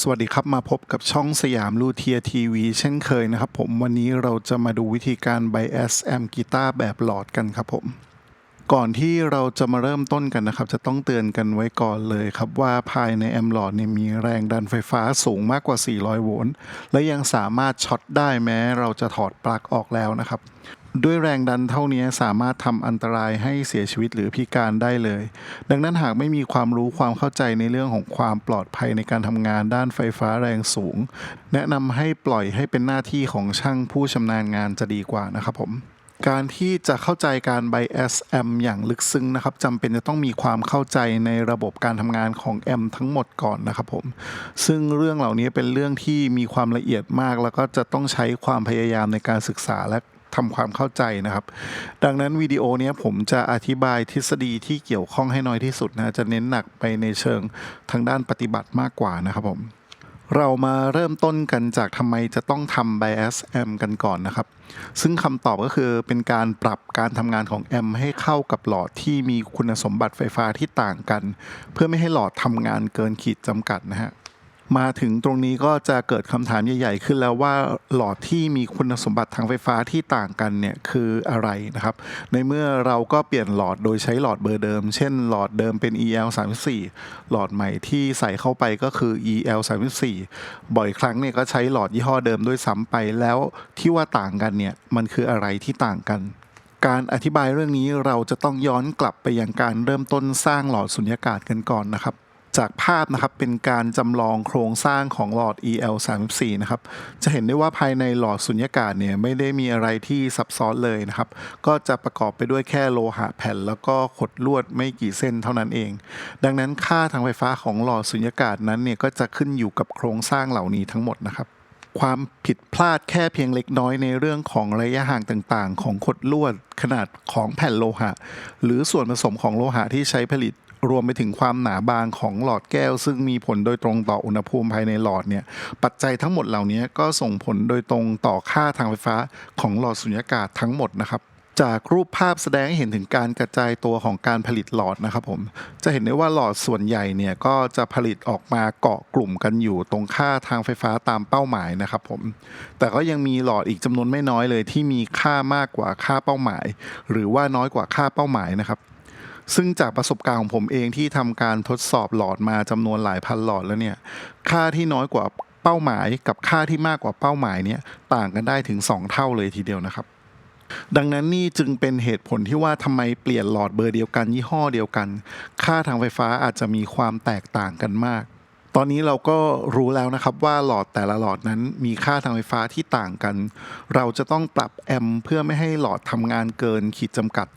สวัสดีครับ มาพบกับช่องสยามลูเทียทีวีเช่นเคยนะครับผมวันนี้เราจะมาดูวิธีการ bias amp กีตาร์แบบหลอดกันครับผม ก่อนที่เราจะมาเริ่มต้นกันนะครับ จะต้องเตือนกันไว้ก่อนเลยครับ ว่าภายในแอมหลอดเนี่ยมีแรงดันไฟฟ้าสูงมากกว่า 400 โวลต์และยังสามารถช็อตได้แม้เราจะถอดปลั๊กออกแล้วนะครับ ด้วยแรงดันเท่านี้สามารถทำอันตรายให้เสียชีวิตหรือพิการได้เลย ดังนั้นหากไม่มีความรู้ความเข้าใจในเรื่องของความปลอดภัยในการทำงานด้านไฟฟ้าแรงสูง แนะนำให้ปล่อยให้เป็นหน้าที่ของช่างผู้ชำนาญงานจะดีกว่านะครับผมการที่จะเข้าใจการ bias M อย่างลึกซึ้งนะครับจำเป็นจะต้องมีความเข้าใจในระบบการทำงานของแอมทั้งหมดก่อนนะครับผมซึ่งเรื่องเหล่านี้เป็นเรื่องที่มีความละเอียดมาก แล้วก็จะต้องใช้ความพยายามในการศึกษาและ ทำความเข้าใจนะครับ ดังนั้นวิดีโอนี้ผมจะอธิบายทฤษฎีที่เกี่ยวข้องให้น้อยที่สุดนะจะเน้นหนักไปในเชิงทางด้านปฏิบัติมากกว่านะครับผมเรามาเริ่มต้นกันจากทำไมจะต้องทำ bias amp กันก่อนนะครับ ซึ่งคำตอบก็คือเป็นการปรับการทำงานของแอมให้เข้ากับหลอดที่มีคุณสมบัติไฟฟ้าที่ต่างกัน เพื่อไม่ให้หลอดทำงานเกินขีดจำกัดนะฮะ มาถึงตรงนี้ก็จะเกิดคำถามใหญ่ ๆ ขึ้นแล้วว่าหลอดที่มีคุณสมบัติทางไฟฟ้าที่ต่างกันเนี่ยคืออะไรนะครับ ในเมื่อเราก็เปลี่ยนหลอดโดยใช้หลอดเบอร์เดิม เช่น หลอดเดิมเป็น EL 34หลอดใหม่ที่ใส่เข้าไปก็คือ EL 34บ่อยครั้งเนี่ยก็ใช้หลอดยี่ห้อเดิมด้วยซ้ำไปแล้วที่ว่าต่างกันเนี่ยมันคืออะไรที่ต่างกันการอธิบายเรื่องนี้เราจะต้องย้อนกลับไปยังการเริ่มต้นสร้างหลอดสุญญากาศกันก่อนนะครับ จากภาพนะครับเป็นการจำลองโครงสร้างของหลอด EL 34 นะครับจะเห็นได้ว่าภายในหลอดสุญญากาศเนี่ยไม่ได้มีอะไรที่ซับซ้อนเลยนะครับ ก็จะประกอบไปด้วยแค่โลหะแผ่น แล้วก็ขดลวดไม่กี่เส้นเท่านั้นเอง ดังนั้นค่าทางไฟฟ้าของหลอดสุญญากาศนั้นเนี่ยก็จะขึ้นอยู่กับโครงสร้างเหล่านี้ทั้งหมดนะครับความผิดพลาดแค่เพียงเล็กน้อยในเรื่องของระยะห่างต่างๆ ของขดลวดขนาดของแผ่นโลหะ หรือส่วนผสมของโลหะที่ใช้ผลิต รวมไปถึงความหนาบางของหลอดแก้ว ซึ่งมีผลโดยตรงต่ออุณหภูมิภายในหลอดเนี่ยปัจจัยทั้งหมดเหล่านี้ก็ส่งผลโดยตรงต่อค่าทางไฟฟ้าของหลอดสุญญากาศทั้งหมดนะครับจากรูปภาพแสดงให้เห็นถึงการกระจายตัวของการผลิตหลอดนะครับผม จะเห็นได้ว่าหลอดส่วนใหญ่เนี่ยก็จะผลิตออกมาเกาะกลุ่มกันอยู่ตรงค่าทางไฟฟ้าตามเป้าหมายนะครับผม แต่ก็ยังมีหลอดอีกจำนวนไม่น้อยเลยที่มีค่ามากกว่าค่าเป้าหมาย หรือว่าน้อยกว่าค่าเป้าหมายนะครับ ซึ่งจากประสบการณ์ของผมเองที่ทำการทดสอบหลอดมาจำนวนหลายพันหลอดแล้วเนี่ย ค่าที่น้อยกว่าเป้าหมายกับค่าที่มากกว่าเป้าหมายเนี่ยต่างกันได้ถึง 2 เท่าเลยทีเดียวนะครับ ดังนั้นนี่จึงเป็นเหตุผลที่ว่าทำไมเปลี่ยนหลอดเบอร์เดียวกันยี่ห้อเดียวกัน ค่าทางไฟฟ้าอาจจะมีความแตกต่างกันมากตอนนี้เราก็รู้แล้วนะครับว่าหลอดแต่ละหลอดนั้นมีค่าทางไฟฟ้าที่ต่างกัน เราจะต้องปรับแอมเพื่อไม่ให้หลอดทำงานเกินขีดจำกัด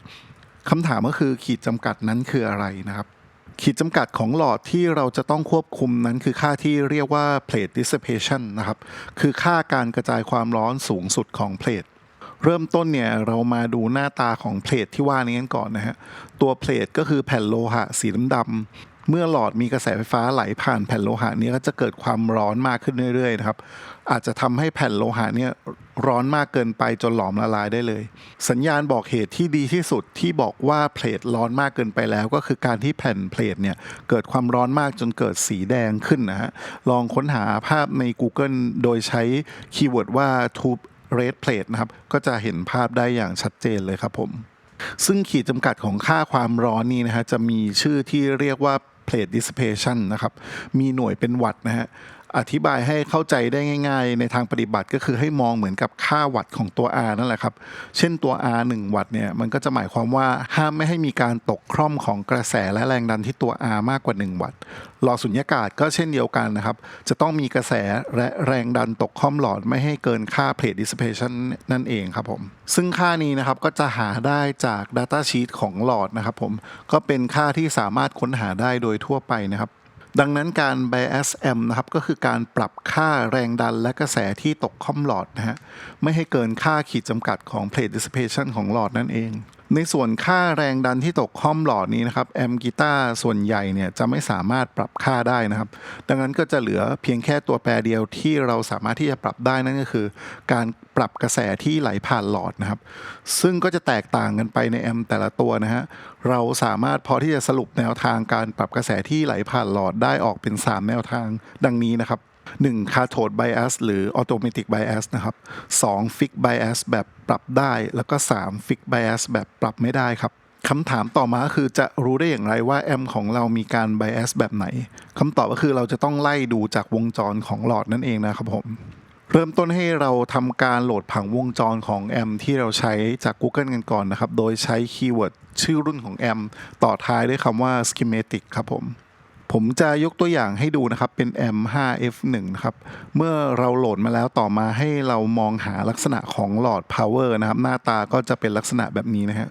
คำถามก็คือขีดจำกัดนั้นคืออะไรนะครับ ขีดจำกัดของหลอดที่เราจะต้องควบคุมนั้นคือค่าที่เรียกว่า plate dissipation นะครับ คือค่าการกระจายความร้อนสูงสุดของเพลทเริ่มต้นเนี่ยเรามาดูหน้าตาของเพลทที่ว่านี้กันก่อนนะฮะ ตัวเพลทก็คือแผ่นโลหะสีดำ เมื่อหลอดมีกระแสไฟฟ้าไหลผ่านแผ่นโลหะนี้ก็จะเกิดความร้อนมากขึ้นเรื่อยๆนะครับอาจจะทำให้แผ่นโลหะเนี่ยร้อนมากเกินไปจนหลอมละลายได้เลย สัญญาณบอกเหตุที่ดีที่สุดที่บอกว่าเพลทร้อนมากเกินไปแล้ว ก็คือการที่แผ่นเพลทเนี่ยเกิดความร้อนมากจนเกิดสีแดงขึ้นนะฮะลองค้นหาภาพใน Google โดยใช้คีย์เวิร์ดว่า tube red plate นะครับก็จะเห็นภาพได้อย่างชัดเจนเลยครับผมซึ่งขีดจำกัดของค่าความร้อนนี่นะฮะจะมีชื่อที่เรียกว่า plate dissipation นะครับ มีหน่วยเป็นวัตต์นะฮะ อธิบายให้เข้าใจได้ง่าย ๆ ในทางปฏิบัติก็คือให้มองเหมือนกับค่าวัตต์ของตัว R นั่นแหละครับ เช่นตัว R 1 วัตต์เนี่ยมันก็จะหมายความว่าห้ามไม่ให้มีการตกคร่อมของกระแสและแรงดันที่ตัว R มากกว่า 1 วัตต์หลอดสุญญากาศก็เช่นเดียวกันนะครับ จะต้องมีกระแสและแรงดันตกคร่อมหลอดไม่ให้เกินค่า plate dissipation นั่นเองครับผม ซึ่งค่านี้นะครับก็จะหาได้จาก Data Sheet ของหลอดนะครับผมก็เป็นค่าที่สามารถค้นหาได้โดยทั่วไปนะครับ ดังนั้นการ bias m นะครับก็คือการปรับค่าแรงดันและกระแสที่ตกค่อมหลอดนะฮะไม่ให้เกินค่าขีดจำกัดของ plate dissipation ของหลอดนั่นเอง ในส่วนค่าแรงดันที่ตกห้อมหลอดนี้นะครับแอมกีตาร์ส่วนใหญ่เนี่ยจะไม่สามารถปรับค่าได้นะครับ ดังนั้นก็จะเหลือเพียงแค่ตัวแปรเดียวที่เราสามารถที่จะปรับได้นั่นก็คือ การปรับกระแสที่ไหลผ่านหลอดนะครับ ซึ่งก็จะแตกต่างกันไปในแอมแต่ละตัวนะฮะเราสามารถพอที่จะสรุปแนวทางการปรับกระแสที่ไหลผ่านหลอดได้ออกเป็น 3 แนวทางดังนี้นะครับ 1. คาโทดไบแอสหรือ Automatic Bias นะครับ 2. Fix Bias แบบปรับได้ แล้วก็ 3. Fix Bias แบบปรับไม่ได้ครับคำถามต่อมาคือจะรู้ได้อย่างไรว่าแอมของเรามีการ bias แบบไหนคำตอบก็คือเราจะต้องไล่ดูจากวงจรของหลอดนั่นเองนะครับผมเริ่มต้นให้เราทำการโหลดผังวงจรของแอมที่เราใช้จาก Google กันก่อนนะครับ โดยใช้คีย์เวิร์ดชื่อรุ่นของแอมต่อท้ายด้วยคำว่า schematic ครับผม ผมจะยกตัวอย่างให้ดูนะครับเป็น M5F1 นะครับเมื่อเราโหลดมาแล้วต่อมาให้เรามองหาลักษณะของหลอด power นะครับหน้าตาก็จะเป็นลักษณะแบบนี้นะฮะ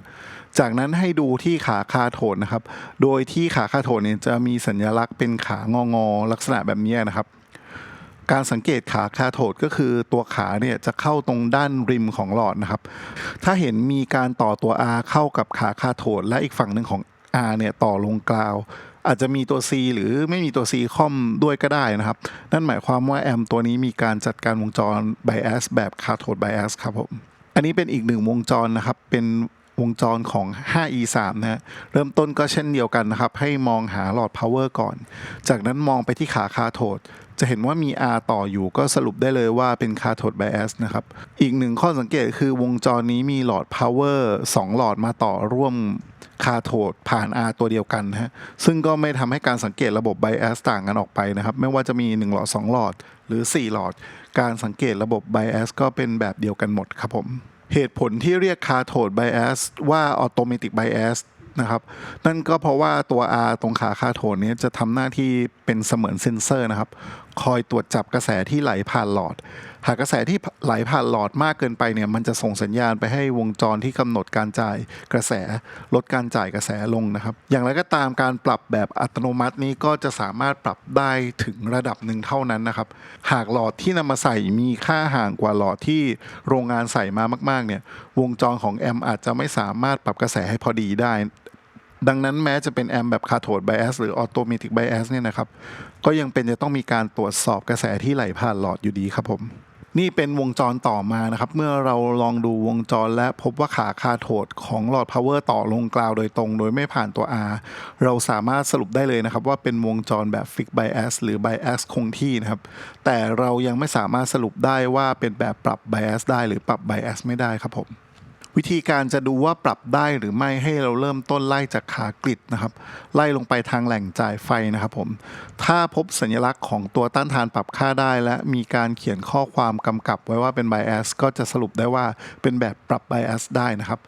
จากนั้นให้ดูที่ขาคาโทดนะครับ โดยที่ขาคาโทดเนี่ยจะมีสัญลักษณ์เป็นขางองอลักษณะแบบนี้นะครับ การสังเกตขาคาโทดก็คือตัวขาเนี่ยจะเข้าตรงด้านริมของหลอดนะครับ ถ้าเห็นมีการต่อตัว R เข้ากับขาคาโทดและอีกฝั่งหนึ่งของ R เนี่ยต่อลงกราว อาจจะมีตัว C หรือไม่มีตัว C คอมด้วยก็ได้นะครับ นั่นหมายความว่าแอมตัวนี้มีการจัดการวงจร bias แบบคาโทด bias ครับผม อันนี้เป็นอีกหนึ่งวงจรนะครับ เป็นวงจรของ 5e3 นะฮะ เริ่มต้นก็เช่นเดียวกันนะครับ ให้มองหาหลอด power ก่อน จากนั้นมองไปที่ขาคาโทด จะเห็นว่ามี R ต่ออยู่ก็สรุปได้เลยว่าเป็นคาโทด bias นะครับ อีกหนึ่งข้อสังเกตคือวงจรนี้มีหลอด power 2 หลอดมาต่อร่วม คาโทดผ่าน R ตัวเดียวกันนะฮะซึ่งก็ไม่ทำให้การสังเกตระบบ bias ต่างกันออกไปนะครับ ไม่ว่าจะมี 1 หลอด 2 หลอด หรือ 4 หลอด การสังเกตระบบ bias ก็เป็นแบบเดียวกันหมดครับผม เหตุผลที่เรียกคาโทด bias ว่า automatic bias นะครับนั่นก็เพราะว่าตัว R ตรงขาคาโทดนี้จะทำหน้าที่เป็นเสมือนเซนเซอร์นะครับ คอยตรวจจับกระแสที่ไหลผ่านหลอด หากกระแสที่ไหลผ่านหลอดมากเกินไปเนี่ยมันจะส่งสัญญาณไปให้วงจรที่กำหนดการจ่ายกระแส ลดการจ่ายกระแสลงนะครับ อย่างไรก็ตามการปรับแบบอัตโนมัตินี้ก็จะสามารถปรับได้ถึงระดับหนึ่งเท่านั้นนะครับ หากหลอดที่นำมาใส่มีค่าห่างกว่าหลอดที่โรงงานใส่มามากๆเนี่ยวงจรของแอมอาจจะไม่สามารถปรับกระแสให้พอดีได้ดังนั้นแม้จะเป็นแอมแบบคาโทดไบแอสหรือออโตเมติกไบแอสเนี่ยนะครับ ก็ยังเป็นจะต้องมีการตรวจสอบกระแสที่ไหลผ่านหลอดอยู่ดีครับผม นี่เป็นวงจรต่อมานะครับ เมื่อเราลองดูวงจรและพบว่าขาคาโทดของหลอดพาวเวอร์ต่อลงกราวโดยตรง โดยไม่ผ่านตัว R เราสามารถสรุปได้เลยนะครับ ว่าเป็นวงจรแบบฟิกไบแอสหรือไบแอสคงที่นะครับ แต่เรายังไม่สามารถสรุปได้ว่าเป็นแบบปรับไบแอสได้หรือปรับไบแอสไม่ได้ครับผม วิธีการจะดูว่าปรับได้หรือไม่ให้เราเริ่มต้นไล่จากขากริดนะครับ ไล่ลงไปทางแหล่งจ่ายไฟนะครับผม ถ้าพบสัญลักษณ์ของตัวต้านทานปรับค่าได้ และมีการเขียนข้อความกำกับไว้ว่าเป็น bias ก็จะสรุปได้ว่าเป็นแบบปรับ bias ได้นะครับ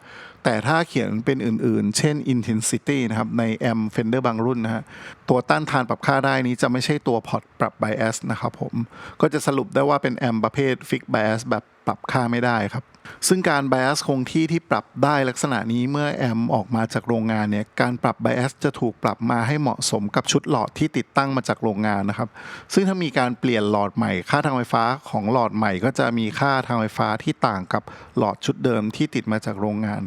แต่ถ้าเขียนเป็นอื่นๆ เช่น intensity นะครับ ใน M Fender บางรุ่นนะฮะ ตัวต้านทานปรับค่าได้นี้จะไม่ใช่ตัวพอร์ตปรับ bias นะครับผม ก็จะสรุปได้ว่าเป็น M ประเภท fix bias แบบปรับค่าไม่ได้ครับ ซึ่งการ bias คงที่ที่ปรับได้ลักษณะนี้เมื่อแอมออกมาจากโรงงานเนี่ยการปรับ bias จะถูกปรับมาให้เหมาะสมกับชุดหลอดที่ติดตั้งมาจากโรงงานนะครับ ซึ่งถ้ามีการเปลี่ยนหลอดใหม่ ค่าทางไฟฟ้าของหลอดใหม่ก็จะมีค่าทางไฟฟ้าที่ต่างกับหลอดชุดเดิมที่ติดมาจากโรงงาน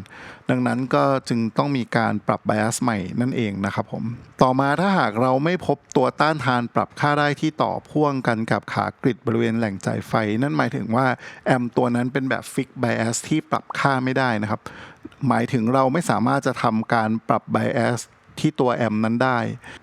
ดังนั้นก็จึงต้องมีการปรับ bias ใหม่นั่นเองนะครับผมต่อมาถ้าหากเราไม่พบตัวต้านทานปรับค่าได้ที่ต่อพ่วงกันกับขากริดบริเวณแหล่งจ่ายไฟ นั่นหมายถึงว่าแอมตัวนั้นเป็นแบบ fix bias ที่ปรับค่าไม่ได้นะครับ หมายถึงเราไม่สามารถจะทำการปรับ bias ที่ตัวแอมนั้นได้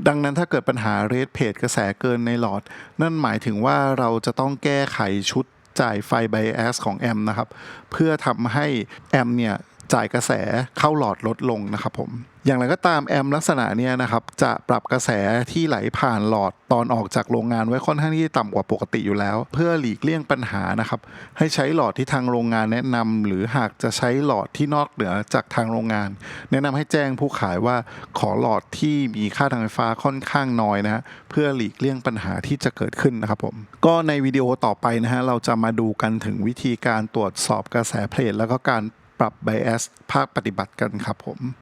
ดังนั้นถ้าเกิดปัญหาเรทเพจกระแสเกินในหลอด นั่นหมายถึงว่าเราจะต้องแก้ไขชุดจ่ายไฟ bias ของแอมนะครับ เพื่อทำให้แอมเนี่ย จ่ายกระแสเข้าหลอดลดลงนะครับผมอย่างไรก็ตามแอมลักษณะเนี้ยนะครับจะปรับกระแสที่ไหลผ่านหลอดตอนออกจากโรงงานไว้ค่อนข้างที่ต่ำกว่าปกติอยู่แล้ว เพื่อหลีกเลี่ยงปัญหานะครับให้ใช้หลอดที่ทางโรงงานแนะนำหรือหากจะใช้หลอดที่นอกเหนือจากทางโรงงาน แนะนำให้แจ้งผู้ขายว่าขอหลอดที่มีค่าทางไฟฟ้าค่อนข้างน้อยนะเพื่อหลีกเลี่ยงปัญหาที่จะเกิดขึ้นนะครับผมก็ในวิดีโอต่อไปนะฮะเราจะมาดูกันถึงวิธีการตรวจสอบกระแสเพลทแล้วก็การ ปรับ bias ภาคปฏิบัติกันครับผม